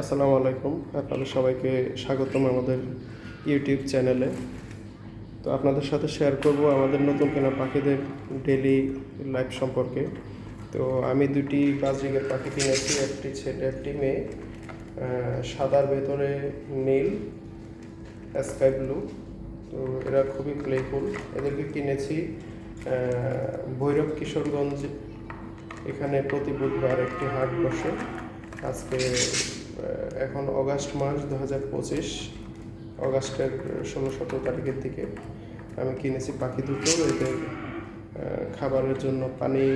আসসালামু আলাইকুম। আপনাদের সবাইকে স্বাগতম আমাদের ইউটিউব চ্যানেলে। তো আপনাদের সাথে শেয়ার করব আমাদের নতুন কেনা পাখিদের ডেলি লাইফ সম্পর্কে। তো আমি দুটি বাজরিগের পাখি কিনেছি, একটি ছেলে, একটি মেয়ে। সাদার ভেতরে নীল স্কাই ব্লু তো এরা খুবই প্লেফুল এদেরকে কিনেছি ভৈরব কিশোরগঞ্জ। এখানে প্রতি বুধবার একটি হাট বসে। আজকে এখন অগাস্ট মাস দু হাজার পঁচিশ, অগাস্টের ষোলো সতেরো তারিখের দিকে আমি কিনেছি পাখি দুটো। এদের খাবারের জন্য পানি,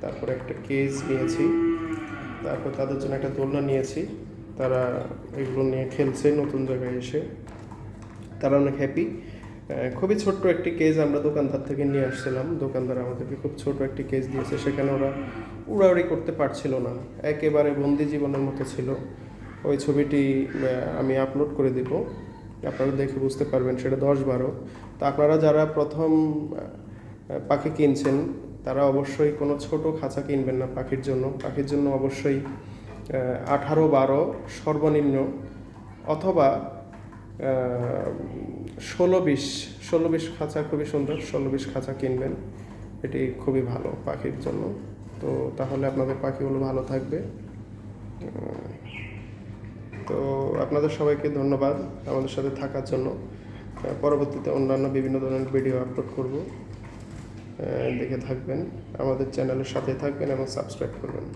তারপর একটা কেজ নিয়েছি, তারপর তাদের জন্য একটা দোলনা নিয়েছি। তারা এগুলো নিয়ে খেলছে নতুন জায়গায় এসে। তারা অনেক হ্যাপি খুবই ছোট্ট একটি কেজ আমরা দোকানদার থেকে নিয়ে আসছিলাম। দোকানদার আমাদেরকে খুব ছোট একটি কেজ দিয়েছে। সেখানে ওরা উড়াউড়ি করতে পারছিল না। একেবারে বন্দি জীবনের মতো ছিল। ওই ছবিটি আমি আপলোড করে দিব। আপনারা দেখে বুঝতে পারবেন, সেটা দশ বারো। তা আপনারা যারা প্রথম পাখি কিনছেন, তারা অবশ্যই কোনো ছোট খাঁচা কিনবেন না পাখির জন্য। পাখির জন্য অবশ্যই আঠারো বারো সর্বনিম্ন, অথবা ষোলো বিশ ষোলো বিশ খাঁচা খুবই সুন্দর, ষোলো বিশ খাঁচা কিনবেন। এটি খুবই ভালো পাখির জন্য। তো তাহলে আপনাদের পাখিগুলো ভালো থাকবে। তো আপনাদের সবাইকে ধন্যবাদ আমাদের সাথে থাকার জন্য। পরবর্তীতে অন্যান্য বিভিন্ন ধরনের ভিডিও আপলোড করব। দেখে থাকবেন, আমাদের চ্যানেলের সাথে থাকবেন এবং সাবস্ক্রাইব করবেন।